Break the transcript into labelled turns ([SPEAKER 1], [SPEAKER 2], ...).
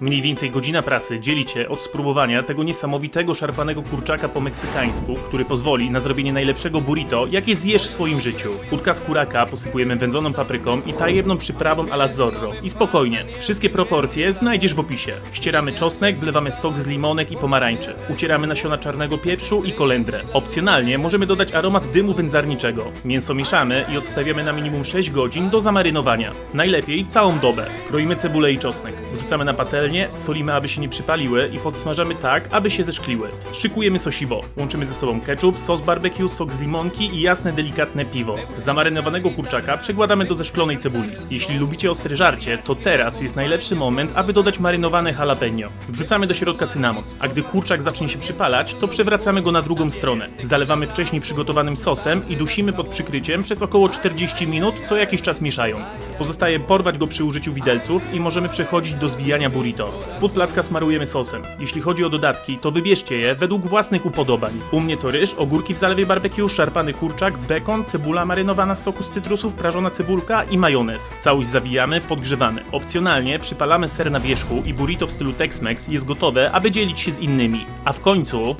[SPEAKER 1] Mniej więcej godzina pracy dzieli cię od spróbowania tego niesamowitego szarpanego kurczaka po meksykańsku, który pozwoli na zrobienie najlepszego burrito, jakie zjesz w swoim życiu. Udka z kuraka posypujemy wędzoną papryką i tajemną przyprawą ala zorro. I spokojnie, wszystkie proporcje znajdziesz w opisie. Ścieramy czosnek, wlewamy sok z limonek i pomarańczy. Ucieramy nasiona czarnego pieprzu i kolendrę. Opcjonalnie możemy dodać aromat dymu wędzarniczego. Mięso mieszamy i odstawiamy na minimum 6 godzin do zamarynowania. Najlepiej całą dobę. Kroimy cebulę i czosnek. Wrzucamy na patelnię, solimy, aby się nie przypaliły i podsmażamy tak, aby się zeszkliły. Szykujemy sosiwo. Łączymy ze sobą ketchup, sos barbecue, sok z limonki i jasne, delikatne piwo. Zamarynowanego kurczaka przekładamy do zeszklonej cebuli. Jeśli lubicie ostre żarcie, to teraz jest najlepszy moment, aby dodać marynowane jalapeno. Wrzucamy do środka cynamon, a gdy kurczak zacznie się przypalać, to przewracamy go na drugą stronę. Zalewamy wcześniej przygotowanym sosem i dusimy pod przykryciem przez około 40 minut, co jakiś czas mieszając. Pozostaje porwać go przy użyciu widelców i możemy przechodzić do zwijania burrito. Spód placka smarujemy sosem. Jeśli chodzi o dodatki, to wybierzcie je według własnych upodobań. U mnie to ryż, ogórki w zalewie barbecue, szarpany kurczak, bekon, cebula marynowana z soku z cytrusów, prażona cebulka i majonez. Całość zawijamy, podgrzewamy. Opcjonalnie przypalamy ser na wierzchu i burrito w stylu Tex-Mex jest gotowe, aby dzielić się z innymi. A w końcu